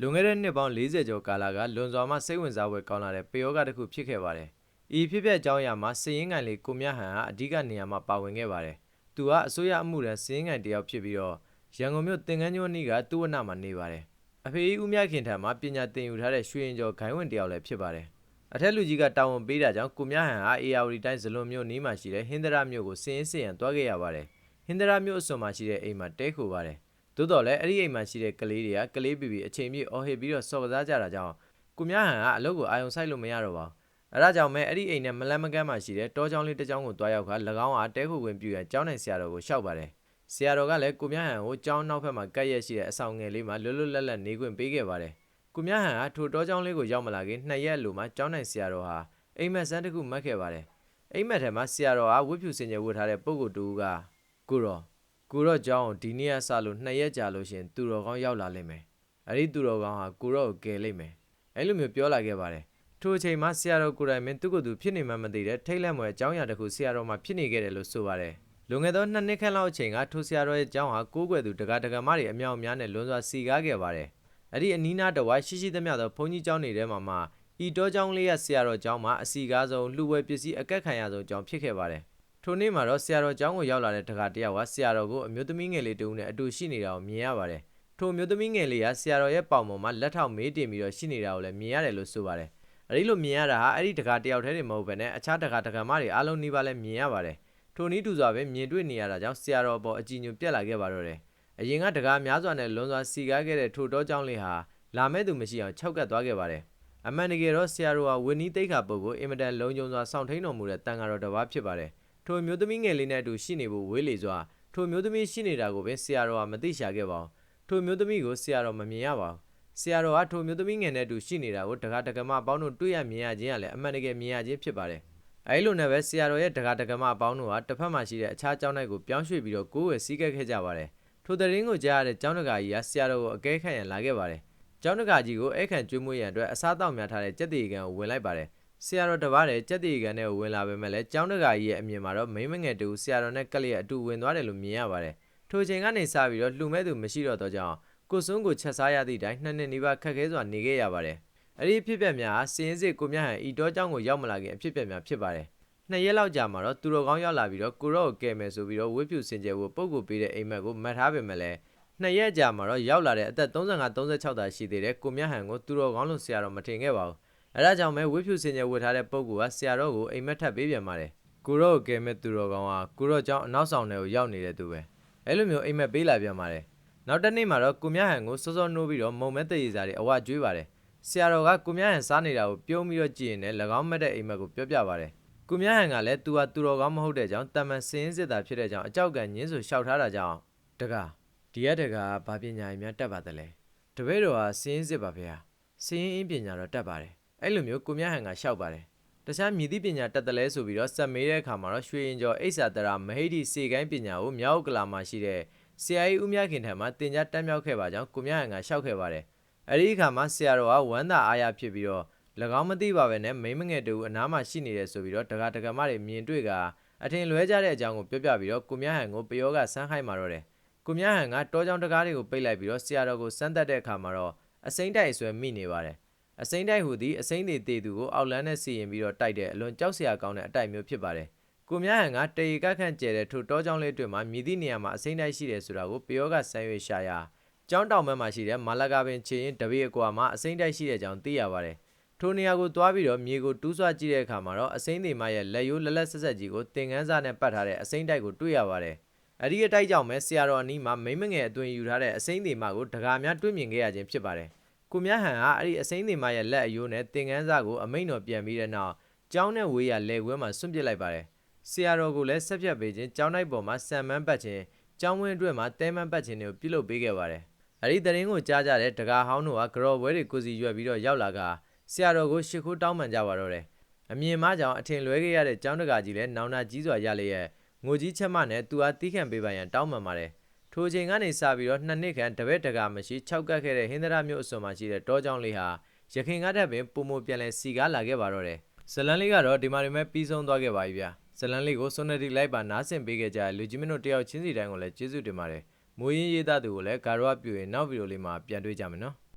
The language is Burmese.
လွန်ခဲ့တဲ့နှစ်ပေါင်း40ကျော်ကာလကလွန်စွာမှစိတ်ဝင်စားဖွယ်ကောင်းလာတဲ့ပယောဂတစ်ခုဖြစ်ခဲ့ပါတယ်။ဤဖြစ်ပျက်အကြောင်းအရာမှာစည်ရင်းကန်လေးကိုမြတ်ဟန်ဟာအဓိကနေရာမှာပါဝင်ခဲ့ပါတယ်။သူကအစိုးရအမှုရန်စည်ရင်းကန်တစ်ယောက်ဖြစ်ပြီးတော့ရန်ကုန်မြို့တင်ကန်းကျွန်းနီးကသူ့ဝနမှာနေပါတယ်။အဖေကြီးဦးမြခင်ထံမှာပညာသင်ယူထားတဲ့ရွှေရင်ကျော်ဂိုင်းဝင်တစ်ယောက်လည်းဖြစ်ပါတယ်။အထက်လူကြီးကတာဝန်ပေးတာကြောင့်ကိုမြတ်ဟန်ဟာအေယာဝတီတိုင်းဇလွန်မြို့နီးမှာရှိတဲ့ဟင်္ဒရာမြို့ကိုစည်ရင်းစည်ရန်တွားခဲ့ရပါတယ်။ဟင်္ဒရာမြို့အစွန်မှာရှိတဲ့အိမ်မှာတဲခိုပါတယ်။ သို့တော်လည်းအဲ့ဒီအိမ်မှာရှိတဲ့ကလေးတွေကကလေးပီပီအချိန်ပြည့်အော်ဟစ်ပြီးတော့စော်ကစားကြတာကြောင့်ကိုမြဟန်ကအလုပ်ကိုအာရုံစိုက်လို့မရတော့ပါဘူး။အဲဒါကြောင့်ပဲအဲ့ဒီအိမ်နဲ့မလန်းမကန်းမှရှိတဲ့တောချောင်းလေးတစ်ချောင်းကိုတွားရောက်ခါ၎င်းဟာတဲခုဝင်ပြူရန်ကျောင်းနိုင်ဆရာတော်ကိုရှောက်ပါတယ်။ဆရာတော်ကလည်းကိုမြဟန်ကိုကျောင်းနောက်ဘက်မှာကပ်ရက်ရှိတဲ့အဆောင်ငယ်လေးမှာလွတ်လွတ်လပ်လပ်နေခွင့်ပေးခဲ့ပါတယ်။ကိုမြဟန်ကထိုတောချောင်းလေးကိုရောက်မလာခင်နှစ်ရက်အလိုမှာကျောင်းနိုင်ဆရာတော်ဟာအိမ်မက်ဆန်းတစ်ခုမှတ်ခဲ့ပါတယ်။အိမ်မက်ထဲမှာဆရာတော်ဟာဝတ်ဖြူစင်ကြယ်ဝတ်ထားတဲ့ပုဂ္ဂိုလ်တူကကိုရော ကိုတော့ကြောင်းကိုဒီနေ့ကစလို့နှစ်ရက်ကြာလို့ရှရင်သူတော်ကောင်းရောက်လာလိမ့်မယ်။အဲ့ဒီသူတော်ကောင်းဟာကိုတော့ကိုကယ်လိမ့်မယ်။အဲ့လိုမျိုးပြောလာခဲ့ပါတယ်။ထိုအချိန်မှာဆရာတော်ကိုယ်တိုင်မင်းသူ့ကိုယ်သူဖြစ်နေမှမသိတဲ့ထိတ်လက်မွယ်အကြောင်းအရာတစ်ခုဆရာတော်မှာဖြစ်နေခဲ့တယ်လို့ဆိုပါတယ်။လွန်ခဲ့သောနှစ်နှစ်ခန့်လောက်အချိန်ကထိုဆရာတော်ရဲ့အကြောင်းဟာကိုးကွယ်သူတက္ကတက္ကမတွေအမြောက်အများနဲ့လွန်စွာစီကားခဲ့ပါတယ်။အဲ့ဒီအနီးနားတစ်ဝိုက်ရှိရှိသမျှသောဘုန်းကြီးကျောင်းတွေထဲမှာမှဤတော်ကျောင်းလေးရဲ့ဆရာတော်ကျောင်းမှာအစီကားဆုံးလှူဝဲပစ္စည်းအကက်ခံရဆုံးကျောင်းဖြစ်ခဲ့ပါတယ်။ ထိုနေ့မှာတော့ဆရာတော်ကျောင်းကိုရောက်လာတဲ့တခါတယောက်ကဆရာတော်ကိုအမျိုးသမီးငယ်လေးတူနဲ့အတူရှိနေတာကိုမြင်ရပါတယ်။ထိုအမျိုးသမီးငယ်လေးကဆရာတော်ရဲ့ပေါင်ပေါ်မှာလက်ထောက်မေးတင်ပြီးတော့ရှိနေတာကိုလည်းမြင်ရတယ်လို့ဆိုပါတယ်။အဲဒီလိုမြင်ရတာဟာအဲ့ဒီတခါတယောက်တည်းတွေမဟုတ်ဘဲနဲ့အခြားတခါတခါမတွေအားလုံးနှီးပါလည်းမြင်ရပါတယ်။ထိုနည်းတူစွာပဲမြင်တွေ့နေရတာကြောင့်ဆရာတော်အပေါ်အကြည်ညိုပြက်လာခဲ့ပါတော့တယ်။အရင်ကတကားများစွာနဲ့လွန်စွာစီကားခဲ့တဲ့ထိုတော်ကျောင်းလေးဟာလာမဲ့သူမရှိအောင်ခြောက်ကပ်သွားခဲ့ပါတယ်။အမှန်တကယ်တော့ဆရာတော်ဟာဝင်းနီးတိတ်ခါပုဂ္ဂိုလ်အင်မတန်လုံခြုံစွာစောင့်ထိန်တော်မူတဲ့တန်ဃာတော်တစ်ပါးဖြစ်ပါတယ်။ ထိုမျိုးသမီးငယ်လေးနဲ့အတူရှိနေဖို့ဝေးလေစွာထိုမျိုးသမီးရှိနေတာကိုပဲဆရာတော်ကမသိရှာခဲ့ပါဘူးထိုမျိုးသမီးကိုဆရာတော်မမြင်ရပါဘူးဆရာတော်ကထိုမျိုးသမီးငယ်နဲ့အတူရှိနေတာကိုတက္ကတက္ကမအပေါင်းတို့တွေ့ရမြင်ရခြင်းကလည်းအမှန်တကယ်မြင်ရခြင်းဖြစ်ပါတယ်အဲဒီလိုနဲ့ပဲဆရာတော်ရဲ့တက္ကတက္ကမအပေါင်းတို့ဟာတစ်ဖက်မှာရှိတဲ့အခြားကျောင်းတိုက်ကိုပြောင်းရွှေ့ပြီးတော့ကိုယ်ဝယ်စည်းကပ်ခဲ့ကြပါတယ်ထိုတရင်ကိုကြားရတဲ့ကျောင်းတကာကြီးကဆရာတော်ကိုအကဲခတ်ရန်လာခဲ့ပါတယ်ကျောင်းတကာကြီးကိုအဲ့ခံကျွေးမွေးရန်အတွက်အစားအသောက်များထားတဲ့ကြက်တီကန်ကိုဝင်လိုက်ပါတယ် ဆရာတော်တပါးတဲ့ကြက်တီကန်နဲ့ဝင်လာပေမဲ့လည်းကျောင်းတကာကြီးရဲ့အမြင်မှာတော့မိမငယ်တူဆရာတော်နဲ့ကလျက်အတူဝင်သွားတယ်လို့မြင်ရပါတယ်။ထိုချိန်ကနေစပြီးတော့လှူမဲ့သူမရှိတော့တော့ကြောင်းကိုစွန်းကိုချက်စားရသည့်အတိုင်းနှစ်နှစ်နီးပါးခက်ခဲစွာနေခဲ့ရပါတယ်။အဲ့ဒီအဖြစ်အပျက်များဟာစည်ရင်စစ်ကိုမြဟန်ဤတော်ကျောင်းကိုရောက်မလာခင်အဖြစ်အပျက်များဖြစ်ပါတယ်။နှစ်ရက်လောက်ကြာမှာတော့သူတော်ကောင်းရောက်လာပြီးတော့ကိုရော့ကိုကယ်မယ်ဆိုပြီးတော့ဝိဖြူစင်ကြယ်ကိုပုတ်ကိုပေးတဲ့အိမ်မက်ကိုမှတ်ထားပေမဲ့လည်းနှစ်ရက်ကြာမှာတော့ရောက်လာတဲ့အသက်35 36တာရှိသေးတဲ့ကိုမြဟန်ကိုသူတော်ကောင်းလို့ဆရာတော်မထင်ခဲ့ပါဘူး။ အဲဒါကြောင့်ပဲဝိဖြူစင်ကြယ်ဝတ်ထားတဲ့ပုဂ္ဂိုလ်ကဆရာတော်ကိုအိမ်မက်ထပ်ပေးပြန်ပါတယ်။ကိုရော့ကိုကယ်မဲ့သူတော်ကောင်းဟာကိုရော့ကျောင်းအနောက်ဆောင်ထဲကိုရောက်နေတဲ့သူပဲ။အဲလိုမျိုးအိမ်မက်ပေးလာပြန်ပါတယ်။နောက်တစ်နေ့မှာတော့ကိုမြဟန်ကိုစောစောနှိုးပြီးတော့မုံမဲတရေစာတွေအဝကျွေးပါတယ်။ဆရာတော်ကကိုမြဟန်စားနေတာကိုပြုံးပြီးတော့ကြည့်ရင်လည်း၎င်းမက်တဲ့အိမ်မက်ကိုပြောပြပါတယ်။ကိုမြဟန်ကလည်းသူဟာသူတော်ကောင်းမဟုတ်တဲ့ကြောင့်တမန်စင်းစစ်တာဖြစ်တဲ့ကြောင့်အကြောက်ကန်ညင်းဆိုလျှောက်ထားတာကြောင့်တကားဒီရက်တကားဘာပညာရည်များတက်ပါသလဲ။တပည့်တော်ဟာစင်းစစ်ပါဗျာ။စင်းအင်းပညာတော့တက်ပါတယ်။ အဲ့လိုမျိုးကိုမြဟန်ကလျှောက်ပါတယ်။တခြားမြည်သည့်ပညာတက်တယ်လဲဆိုပြီးတော့စက်မေးတဲ့အခါမှာတော့ရွှေရင်ကျော်အိဆာတရာမဟိတိစေကိုင်းပညာကိုမြောက်ကလာမှာရှိတဲ့ဆရာကြီးဦးမြခင်ထံမှာတင် जा တက်မြောက်ခဲ့ပါကြောင်းကိုမြဟန်ကလျှောက်ခဲ့ပါတယ်။အဲ့ဒီအခါမှာဆရာတော်ကဝမ်းသာအားရဖြစ်ပြီးတော့၎င်းမသိပါပဲနဲ့မိမငယ်တူအနားမှာရှိနေတယ်ဆိုပြီးတော့တက္ကတက္ကမတွေမြင်တွေ့ကအထင်လွဲကြတဲ့အကြောင်းကိုပြောပြပြီးတော့ကိုမြဟန်ကိုပယောကစမ်းခိုင်းมาတော့တယ်။ကိုမြဟန်ကတောကြောင်တကားတွေကိုပိတ်လိုက်ပြီးတော့ဆရာတော်ကိုစမ်းတက်တဲ့အခါမှာတော့အစိမ့်တိုက်အဆွဲမိနေပါတယ်။ အစိမ့်တိုက်ဟူသည်အစိမ့်တွေတေသူကိုအောက်လန်းနဲ့စီရင်ပြီးတော့တိုက်တဲ့အလွန်ကြောက်စရာကောင်းတဲ့အတိုက်မျိုးဖြစ်ပါတယ်။ကိုမြဟန်ကတေရီကခန့်ကျဲတဲ့ထိုတောကြောင်လေးတွေမှာမြည်သည့်နေရာမှာအစိမ့်တိုက်ရှိတယ်ဆိုတာကိုပယောကဆန်းရွေရှာရာကျောင်းတောင်ဘက်မှာရှိတဲ့မာလာကာပင်ချေရင်တပည့်အကွာမှာအစိမ့်တိုက်ရှိတဲ့အကြောင်းသိရပါတယ်။ထိုနေရာကိုသွားပြီးတော့မြေကိုတူးဆွကြည့်တဲ့အခါမှာတော့အစိမ့်တွေမရဲ့လက်ရိုးလက်လက်ဆက်ဆက်ကြီးကိုတင်ကန်းစားနဲ့ပတ်ထားတဲ့အစိမ့်တိုက်ကိုတွေ့ရပါတယ်။အဲ့ဒီအတိုက်ကြောင့်ပဲဆရာတော်အနီးမှာမိမငယ်အတွင်ယူထားတဲ့အစိမ့်တွေမကိုတကာများတွေ့မြင်ခဲ့ရခြင်းဖြစ်ပါတယ်။ ကိုမြဟန်ကအဲ့ဒီအစိမ့်တွေမရဲ့လက်အယိုးနဲ့တင်ကန်းစားကိုအမိန်တော်ပြန်ပြီးတဲ့နောက်ကျောင်းနဲ့ဝေးရလဲခွဲမှာဆွန့်ပစ်လိုက်ပါတယ်။ဆရာတော်ကိုလည်းဆက်ဖြတ်ပေးခြင်းကျောင်းတိုက်ပေါ်မှာဆံမန်းပတ်ခြင်းကျောင်းဝင်းအတွက်မှာတဲမန်းပတ်ခြင်းတွေကိုပြုလုပ်ပေးခဲ့ပါတယ်။အဲ့ဒီတရင်ကိုကြားကြတဲ့တကာဟောင်းတို့ကကြော်ပွဲတွေကိုစီရွက်ပြီးတော့ရောက်လာကဆရာတော်ကိုရှ िख ိုးတောင်းပန်ကြပါတော့တယ်။အမြင်မကြောင်အထင်လွဲခဲ့ရတဲ့ကျောင်းတကာကြီးလည်းနောင်နာကြီးစွာရလျက်ငိုကြီးချက်မနဲ့သူအားတီးခံပေးပါရန်တောင်းပန်ပါတယ်။ ထိုချိန်ကနေစပြီးတော့နှစ်နှစ်ခန့်တပည့်တကာမရှိ၆ကပ်ခဲ့တဲ့ဟင်္ဒရာမြို့အစွန်မှာရှိတဲ့တောကျောင်းလေးဟာရခင်ကတည်းကပင်ပုံမပြန်လဲစီကားလာခဲ့ပါတော့တယ်။ဇလန်းလေးကတော့ဒီမှာဒီမဲ့ပြီးဆုံးသွားခဲ့ပါပြီဗျာ။ဇလန်းလေးကိုစွန်နတီလိုက်ပါနားဆင်ပေးခဲ့ကြတဲ့လူကြီးမင်းတို့တယောက်ချင်းစီတိုင်းကိုလည်းကျေးဇူးတင်ပါတယ်။မိုးရင်းရေးသားသူကိုလည်းဂါရဝပြုရင်နောက်ဗီဒီယိုလေးမှာပြန်တွေ့ကြမယ်နော်။